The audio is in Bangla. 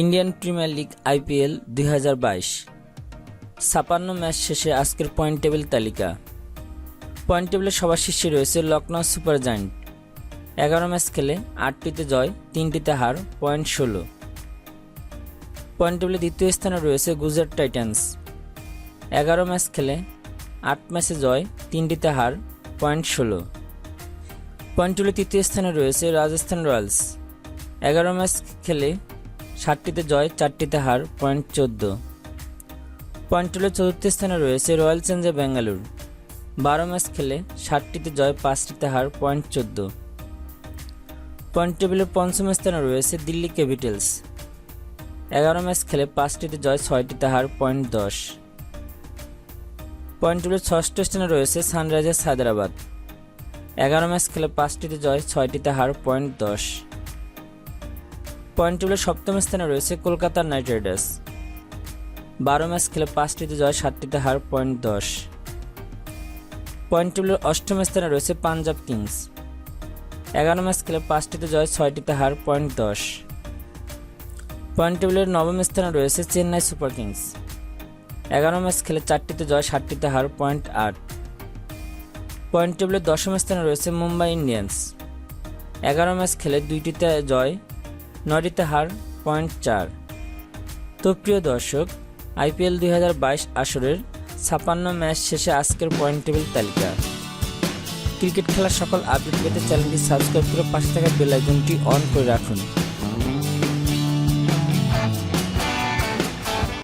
ইন্ডিয়ান প্রিমিয়ার লিগ আইপিএল দুই হাজার বাইশ। ছাপান্ন ম্যাচ শেষে আজকের পয়েন্ট টেবিল তালিকা। পয়েন্ট টেবিলে সবার শীর্ষে রয়েছে লখনৌ সুপার জায়েন্ট। এগারো ম্যাচ খেলে আটটিতে জয়, তিনটিতে হার, পয়েন্ট ষোলো। পয়েন্ট টেবিলে দ্বিতীয় স্থানে রয়েছে গুজরাট টাইটান্স। এগারো ম্যাচ খেলে আট ম্যাচে জয়, তিনটিতে হার, পয়েন্ট ষোলো। পয়েন্ট টেবিলে তৃতীয় স্থানে রয়েছে রাজস্থান রয়্যালস। এগারো ম্যাচ খেলে ষাটটিতে জয়, চারটিতে হার পয়েন্ট চোদ্দ। পয়েন্ট টেবিলের চতুর্থ স্থানে রয়েছে রয়্যাল চ্যালেঞ্জার ব্যাঙ্গালোর বারো ম্যাচ খেলে ষাটটিতে জয়, পাঁচটিতে হার পয়েন্ট চোদ্দ। পয়েন্ট টেবিলের পঞ্চম স্থানে রয়েছে দিল্লি ক্যাপিটালস এগারো ম্যাচ খেলে পাঁচটিতে জয়, ছয়টিতে হার পয়েন্ট দশ। পয়েন্ট টেবিলের ষষ্ঠ স্থানে রয়েছে সানরাইজার্স হায়দ্রাবাদ এগারো ম্যাচ খেলে পাঁচটিতে জয়, ছয়টিতে হার পয়েন্ট দশ। পয়েন্ট টেবিলের সপ্তম স্থানে রয়েছে কলকাতা নাইট রাইডার্স। বারো ম্যাচ খেলে পাঁচটিতে জয়, সাতটিতে হার, পয়েন্ট দশ। পয়েন্ট টেবিলের অষ্টম স্থানে রয়েছে পাঞ্জাব কিংস। এগারো ম্যাচ খেলে পাঁচটিতে জয়, ছয়টিতে হার, পয়েন্ট দশ। পয়েন্ট টেবিলের নবম স্থানে রয়েছে চেন্নাই সুপার কিংস। এগারো ম্যাচ খেলে চারটিতে জয়, সাতটিতে হার, পয়েন্ট আট। পয়েন্ট টেবিলের দশম স্থানে রয়েছে মুম্বাই ইন্ডিয়ান্স। এগারো ম্যাচ খেলে দুইটিতে জয় নয়টিতে হার পয়েন্ট চার। তো প্রিয় দর্শক আইপিএল দুই হাজার বাইশ আসরের ছাপান্ন ম্যাচ শেষে আজকের পয়েন্ট টেবিল তালিকা। ক্রিকেট খেলার সকল আপডেট পেতে চ্যানেলটি সাবস্ক্রাইব করে পাশে থাকা বেল আইকনটি অন করে রাখুন।